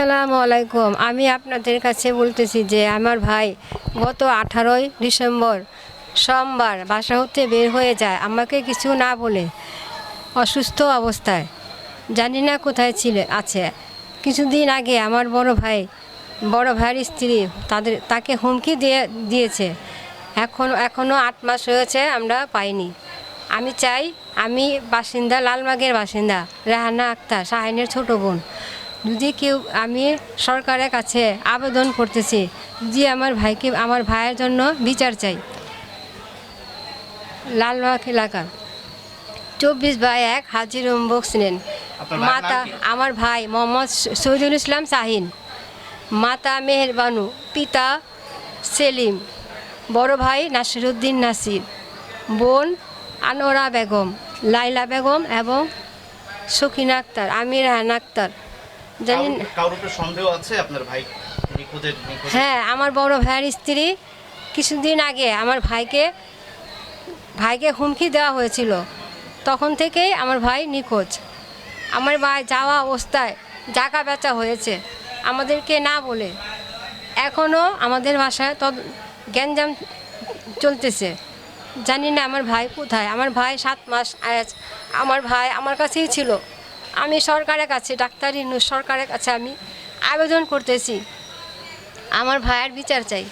আসসালামু আলাইকুম। আমি আপনাদের কাছে বলতেছি যে আমার ভাই গত আঠারোই ডিসেম্বর সোমবার বাসা হতে বের হয়ে যায়, আমাকে কিছু না বলে অসুস্থ অবস্থায়। জানি না কোথায় ছিল, আছে। কিছুদিন আগে আমার বড় ভাই, বড় ভাইয়ের স্ত্রী তাদের, তাকে হুমকি দিয়ে, দিয়েছে। এখন এখনও আট মাস হয়েছে আমরা পাইনি। আমি চাই, আমি বাসিন্দা, লালবাগের বাসিন্দা, রেহানা আক্তার, শাহিনের ছোট বোন। যদি কেউ আমি সরকারের কাছে আবেদন করতেছি যে আমার ভাইকে আমার ভাইয়ের জন্য বিচার চাই। লালবাগ এলাকা। চব্বিশ বাই এক হাজির বক্স নেন। আপনার ভাইয়ের নাম মাতা আমার ভাই মোহাম্মদ শহীদুল ইসলাম শাহিন। মাতা মেহেরবানু পিতা সেলিম। বড় ভাই নাসিরুদ্দিন নাসির। বোন আনোরা বেগম লাইলা বেগম এবং সকিনা আক্তার আমির রাহান আক্তার। জানি কারোর- উপরে সন্দেহ আছে? আপনার ভাই নিখোঁজের হ্যাঁ আমার বড় ভাইয়ের স্ত্রী কিছুদিন আগে আমার ভাইকে ভাইকে হুমকি দেওয়া হয়েছিল। তখন থেকেই আমার ভাই নিখোঁজ। আমার ভাই যাওয়া অবস্থায় জাকা বেচা হয়েছে। আমাদেরকে না বলে এখনও আমাদের বাসায় তদ গ্যাঞ্জাম চলতেছে। জানি না আমার ভাই কোথায়। আমার ভাই সাত মাস আজ আমার ভাই আমার কাছেই ছিল। আমি সরকারের কাছে ডাক্তারি সরকারের কাছে আমি আবেদন করতেছি। আমার ভাইয়ের বিচার চাই।